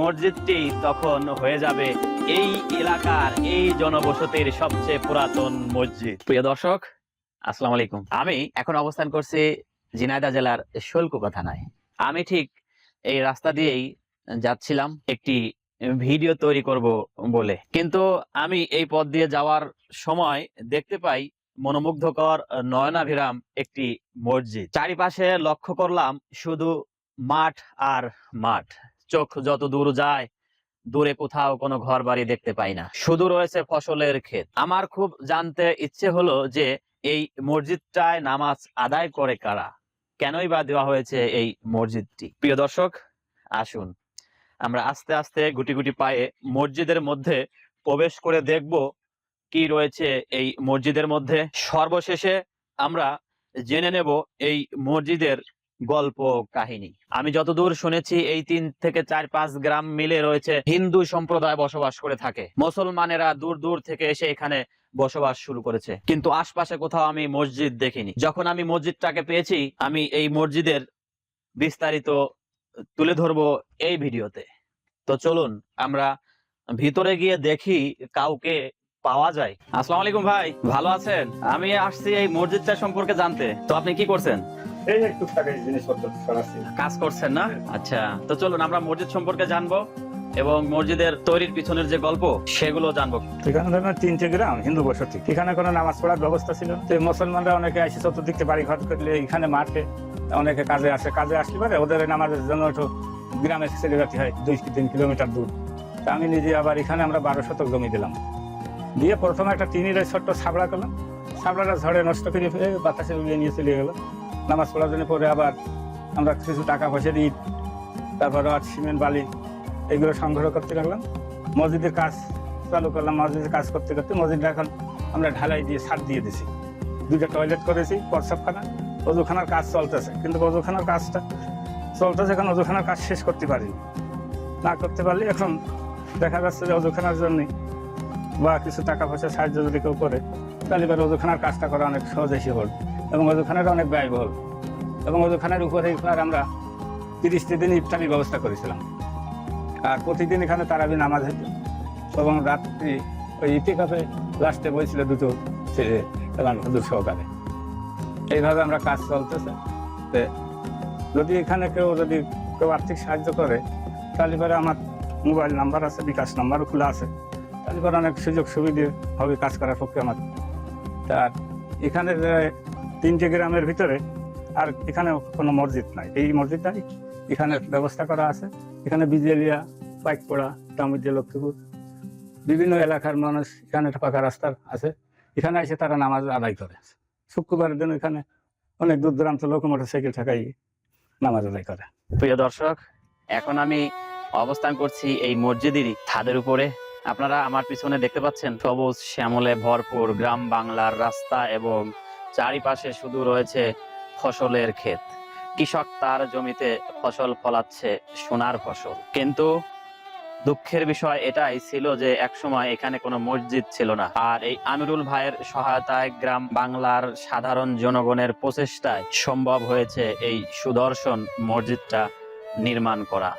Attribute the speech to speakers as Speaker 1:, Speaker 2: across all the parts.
Speaker 1: মসজিদটি তখন হয়ে যাবে এই এলাকার, এই জনবসতির সবচেয়ে পুরাতন মসজিদ। প্রিয় দর্শক, আসসালামু আলাইকুম। আমি এখন অবস্থান করছি ঝিনাইদহ জেলার শোলকুপা থানায়। আমি ঠিক এই রাস্তা দিয়েই যাচ্ছিলাম একটি ভিডিও তৈরি করব বলে। কিন্তু আমি এই পথ দিয়ে যাওয়ার সময় দেখতে পাই মনোমুগ্ধকর নয়নাভিরাম একটি মসজিদ। চারিপাশে লক্ষ্য করলাম শুধু মাঠ আর মাঠ। চোখ যত দূর যায়, দূরে কোথাও কোনো ঘর বাড়ি দেখতে পাই না। শুধু রয়েছে ফসলের ক্ষেত। আমার খুব জানতে ইচ্ছে হলো যে, এই মসজিদটায় নামাজ আদায় করে কারা? কেনই বা দেওয়া হয়েছে এই মসজিদটি? প্রিয় দর্শক, আসুন। আমরা আস্তে আস্তে গুটি গুটি পায়ে মসজিদের মধ্যে প্রবেশ করে দেখব কি রয়েছে এই মসজিদের মধ্যে। সর্বশেষে আমরা জেনে নেব এই মসজিদের গল্প, কাহিনী। আমি যতদূর শুনেছি, এই তিন থেকে চার পাঁচ গ্রাম মিলে রয়েছে হিন্দু সম্প্রদায় বসবাস করে থাকে। মুসলমানেরা দূর দূর থেকে এসে এখানে বসবাস শুরু করেছে। কিন্তু আশপাশে কোথাও আমি মসজিদ দেখিনি। যখন আমি মসজিদটাকে পেয়েছি, আমি এই মসজিদের বিস্তারিত তুলে ধরবো এই ভিডিওতে। তো চলুন, আমরা ভিতরে গিয়ে দেখি কাউকে পাওয়া যায়। আসসালামু আলাইকুম ভাই, ভালো আছেন? আমি আসছি এই মসজিদটা সম্পর্কে জানতে। তো আপনি কি করছেন?
Speaker 2: এই জিনিসপত্র
Speaker 1: কাজ করছেন না? আচ্ছা তো চলুন আমরা মসজিদ সম্পর্কে জানব এবং মসজিদের তৈরির পিছনের যে গল্প সেগুলো জানব।
Speaker 2: এখানে ধরেন তিনটে গ্রাম হিন্দু বসতি। এখানে কোনো নামাজ পড়ার ব্যবস্থা ছিল? তো মুসলমানরা অনেকে আসে চতুর্দিক বাড়ি ঘর করলে এখানে মাঠে অনেকে কাজে আসে। কাজে আসলে পারে ওদের নামাজের জন্য একটু গ্রামে চলে যেতে হয় দুই তিন কিলোমিটার দূর। তা আমি নিজে আবার এখানে আমরা বারো শতক জমি দিলাম। দিয়ে প্রথমে একটা টিনের ছোট্ট ছাবড়া করলাম। ছাবড়াটা ঝড়ে নষ্ট করে ফেলে বাতাসে উড়িয়ে নিয়ে চলে গেল। নামাজ পড়ার জন্য পরে আবার আমরা কিছু টাকা পয়সা দিই তারপর রড, সিমেন্ট, বালি এগুলো সংগ্রহ করতে লাগলাম। মসজিদের কাজ চালু করলাম। মসজিদের কাজ করতে করতে মসজিদটা এখন আমরা ঢালাই দিয়ে ছাদ দিয়ে দিছি। দুইটা টয়লেট করেছি প্রসাবখানা অজুখানার কাজ চলতেছে। কিন্তু অজুখানার কাজটা চলতেছে, এখন অজুখানার কাজ শেষ করতে পারিনি না করতে পারলে এখন দেখা যাচ্ছে যে অজুখানার জন্য বা কিছু টাকা পয়সা সাহায্য যদি কেউ করে, তাহলে এবার অজুখানার কাজটা করা অনেক সহজ এসে হল। এবং অজুখানার অনেক ব্যয়বহুল। এবং অজুখানার উপরে এবার আমরা তিরিশটি দিন ইফতারির ব্যবস্থা করেছিলাম। আর প্রতিদিন এখানে তারাবি নামাজ হতো এবং রাত্রি ওই ইতিকাফে লাস্টে বইছিল দুটো ছেলে হুজুর সহকারে। এইভাবে আমরা কাজ চলতেছে। যদি এখানে কেউ যদি কেউ আর্থিক সাহায্য করে, তাহলে পরে আমার মোবাইল নাম্বার আছে, বিকাশ নাম্বারও খোলা আছে। তাহলে পরে অনেক সুযোগ সুবিধে হবে কাজ করার পক্ষে আমার। তার এখানে তিনটে গ্রামের ভিতরে আর এখানে কোনো মসজিদ নাই। এই মসজিদটাই এখানে ব্যবস্থা করা আছে। এখানে বিজেলিয়া, পাইকপড়া টামুদ্দে লক্ষ্মীপুর বিভিন্ন এলাকার মানুষ এখানে একটা পাকা রাস্তার আছে। এখানে এসে তারা নামাজ আদায় করে। শুক্রবারের দিন এখানে অনেক দূর দূরান্ত লোক মোটর সাইকেল থাকাই নামাজ আদায় করে।
Speaker 1: প্রিয় দর্শক, এখন আমি অবস্থান করছি এই মসজিদেরই ছাদের উপরে। আপনারা আমার পিছনে দেখতে পাচ্ছেন সবুজ, শ্যামলে ভরপুর গ্রাম বাংলার রাস্তা এবং চারিপাশে শুধু রয়েছে ফসলের ক্ষেত। কৃষক তার জমিতে ফসল ফলাচ্ছে সোনার ফসল। কিন্তু দুঃখের বিষয় এটাই ছিল যে একসময় এখানে কোনো মসজিদ ছিল না। আর এই আমিরুল ভাইয়ের সহায়তায় গ্রাম বাংলার সাধারণ জনগণের প্রচেষ্টায় সম্ভব হয়েছে এই সুদর্শন মসজিদটা নির্মাণ করা।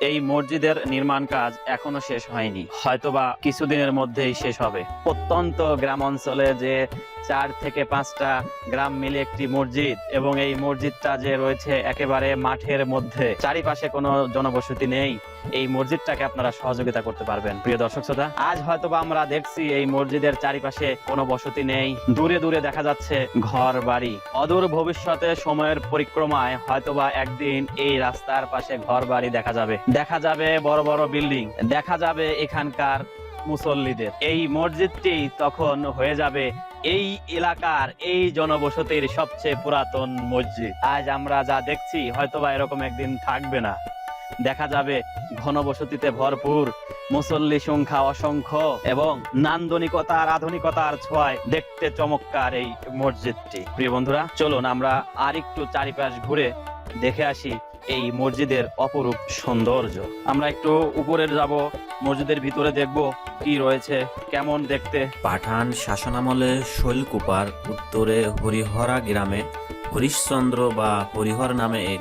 Speaker 1: এই মসজিদের নির্মাণ কাজ এখনও শেষ হয়নি। হয়তোবা কিছুদিনের মধ্যেই শেষ হবে। প্রত্যন্ত গ্রাম অঞ্চলে যে চার থেকে পাঁচটা গ্রাম মিলে একটি মসজিদ এবং এই মসজিদটা যে রয়েছে একেবারে মাঠের মধ্যে, চারিপাশে কোনো জনবসতি নেই। এই মসজিদটাকে আপনারা সহযোগিতা করতে পারবেন। প্রিয় দর্শক শ্রোতা, আজ হয়তোবা আমরা দেখছি এই মসজিদের চারিপাশে কোনো বসতি নেই। দূরে দূরে দেখা যাচ্ছে ঘর বাড়ি। অদূর ভবিষ্যতে সময়ের পরিক্রমায় হয়তোবা একদিন এই রাস্তার পাশে ঘর বাড়ি দেখা যাবে। দেখা যাবে বড় বড় বিল্ডিং, দেখা যাবে এখানকার মুসল্লিদের। এই মসজিদটি তখন হয়ে যাবে এই এলাকার এই জনবসতির সবচেয়ে পুরাতন মসজিদ। আজ আমরা যা দেখছি, হয়তোবা এরকম একদিন থাকবে না। দেখা যাবে ঘনবসতিতে ভরপুর মুসল্লি সংখ্যা অসংখ্য এবং নান্দনিকতার আধুনিকতার ছোঁয়ায় দেখতে চমৎকার এই মসজিদটি। প্রিয় বন্ধুরা, চলুন আমরা আর একটু চারিপাশ ঘুরে দেখে আসি এই মসজিদের অপরূপ সৌন্দর্য। আমরা একটু উপরে যাব, মসজিদের ভিতরে দেখব কি রয়েছে, কেমন দেখতে।
Speaker 3: পাঠান শাসনামলে শৈলকুপার উত্তরে হরিহরা গ্রামে হরিশ্চন্দ্র বা হরিহর নামে এক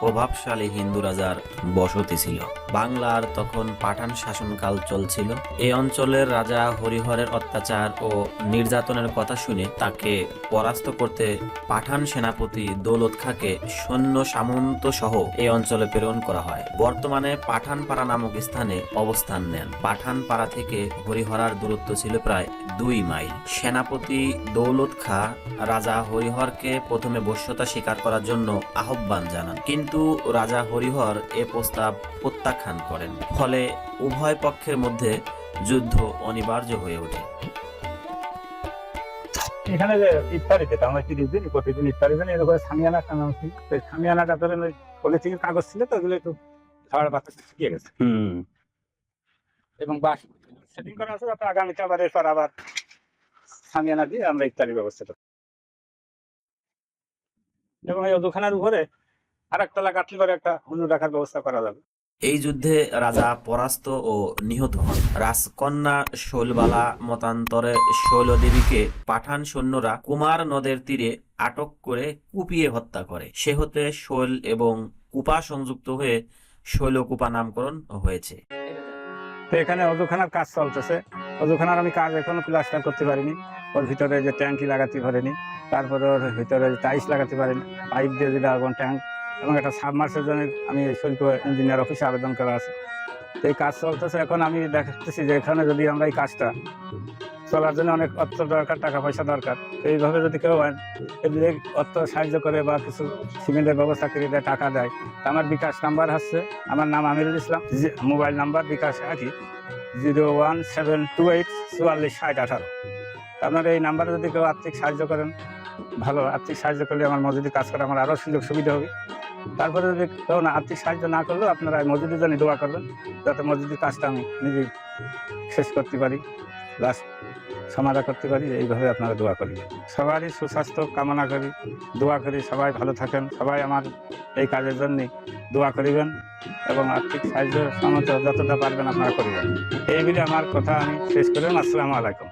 Speaker 3: প্রভাবশালী হিন্দু রাজার বসতি ছিল। বাংলার তখন পাঠান শাসনকাল চলছিল। এই অঞ্চলের রাজা হরিহরের অত্যাচার ও নির্যাতনের কথা শুনে তাকে পরাস্ত করতে পাঠান সেনাপতি দৌলত খাঁকে সৈন্য সামন্ত সহ এই অঞ্চলে প্রেরণ করা হয়। বর্তমানে পাঠানপাড়া নামক স্থানে অবস্থান নেন। পাঠানপাড়া থেকে হরিহরার দূরত্ব ছিল প্রায় দুই মাইল। সেনাপতি দৌলত খাঁ রাজা হরিহরকে প্রথমে বশ্যতা স্বীকার করার জন্য আহ্বান জানান। কিন্তু রাজা হরিহর এ প্রস্তাব প্রত্যাখ্যান করেন। ফলে উভয় পক্ষের মধ্যে যুদ্ধ অনিবার্য হয়ে ওঠে।
Speaker 2: এখানে যে ইফতারি যেটা আমরা তিরিশ দিন প্রতিদিন ইফতারি দিন এরকম সামিয়ানা টানানো ছিল তো সামিয়ানাটা ধরেন ওই পলিথিনের কাগজ ছিল তো ওগুলো একটু ঝড় বাতাস শুকিয়ে গেছে। এবং বাস সেটিং করা আছে যাতে আগামীতে আবার এরপর আবার সামিয়ানা দিয়ে আমরা ইফতারি ব্যবস্থা করি এবং এই অজুখানার উপরে আর একতলা কাটলি করে একটা হুজুর রাখার ব্যবস্থা করা যাবে।
Speaker 3: এই যুদ্ধে রাজা পরাস্ত ও নিহত হন। রাজকন্যা শৈলবালা মতান্তরে শৈলদেবীকে পাঠান সৈন্যরা কুমার নদের তীরে আটক করে কুপিয়ে হত্যা করে। সে হতে শৈল এবং কুপা সংযুক্ত হয়ে শৈলকুপা নামকরণ হয়েছে।
Speaker 2: এখানে অজুখানার কাজ চলতেছে। অজুখানার আমি কাজ এখনও প্লাস্টার করতে পারিনি। ওর ভিতরে যে ট্যাঙ্কি লাগাতে পারিনি। তারপরে ওর ভিতরে টাইলস লাগাতে পারিনি। পাইপ দিয়ে এখন ট্যাঙ্ক। এবং একটা সাবমার্সের জন্য আমি শিল্প ইঞ্জিনিয়ার অফিসে আবেদন করা আছে। তো এই কাজ চলতেছে। এখন আমি দেখতেছি যে এখানে যদি আমরা এই কাজটা চলার জন্য অনেক অর্থ দরকার টাকা পয়সা দরকার। তো এইভাবে যদি কেউ অর্থ সাহায্য করে বা কিছু সিমেন্টের ব্যবস্থা করে দেয়, টাকা দেয় আমার বিকাশ নাম্বার হচ্ছে আমার নাম আমিরুল ইসলাম। মোবাইল নাম্বার বিকাশ একই zero one seven two eight চুয়াল্লিশ ষাট আঠারো। আপনার এই নাম্বারে যদি কেউ আর্থিক সাহায্য করেন, ভালো আর্থিক সাহায্য করলে আমার মজুরি কাজ করে আমার আরও সুযোগ সুবিধা হবে। তারপরে যদি কেউ না আর্থিক সাহায্য না করলেও আপনারা মসজিদের জন্য দোয়া করবেন, যাতে মসজিদের কাজটা আমি নিজেই শেষ করতে পারি লাস্ট সমাধা করতে পারি, এইভাবে আপনারা দোয়া করি। সবারই সুস্বাস্থ্য কামনা করি, দোয়া করি, সবাই ভালো থাকেন, সবাই আমার এই কাজের জন্যে দোয়া করিবেন এবং আর্থিক সাহায্য সমত যতটা পারবেন আপনারা করিবেন। এই বলে আমার কথা আমি শেষ করলাম। আসসালামু আলাইকুম।